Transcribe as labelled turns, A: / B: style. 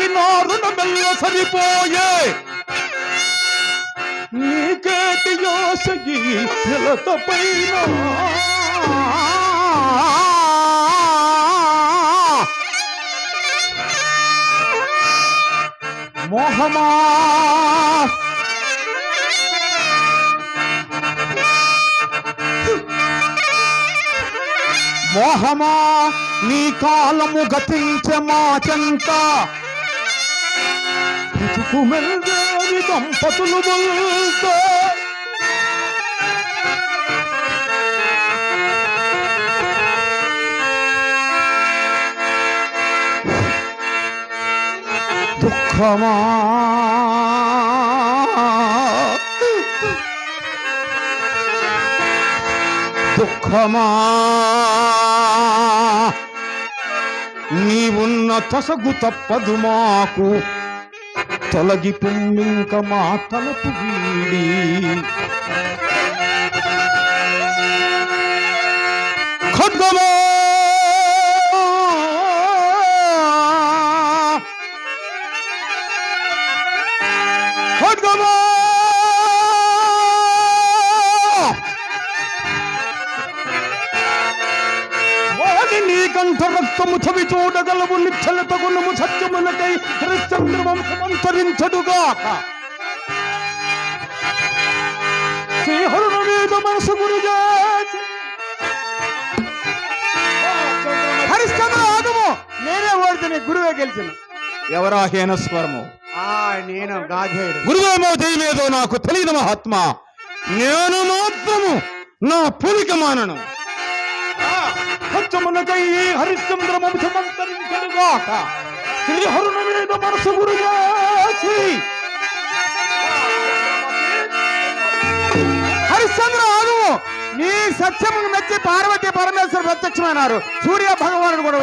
A: వల్ల సరిపోయే నీకేటి యోసగి నెలత పైన. మోహమా. మోహమా నీ కాలము గతించే మా చెంత. బ్రతుకు మెల్దేవి దంపతులు బుల్తో దుఃఖమా దుఃఖమా నీవున్న తసగు తప్పదు మాకు తొలగి పుమ్మింక మా తలపు వీడి ఖడ్గమా ఖడ్గమా నీ కంఠ రక్తము చవి చూడగలవు నిచ్చల తగునము సత్యమునకై హరిశ్చంద్రవంశమంతరించడుగాక శ్రీహరుణ మీద మనసు గురిజేసి
B: హరిశ్చంద్ర ఆగము. నేనే ఓడితే గురువే గెలిచిన.
A: ఎవరా హీన స్వరము?
B: ఆ నేను
A: గురువేమో దైవేదో నాకు తెలియదు మహాత్మ. నేను మాత్రము నా పులిక మానను. సత్యమునకై హరిశ్చంద్ర వంశమంతరించడుగాక శ్రీహరుణ మీద మనసు గురిజేసి
B: హరిశ్చంద్ర ఆగము నీ సత్యము మెచ్చి పార్వతీ పరమేశ్వర ప్రత్యక్షమైనారు. సూర్య భగవానుడు కూడా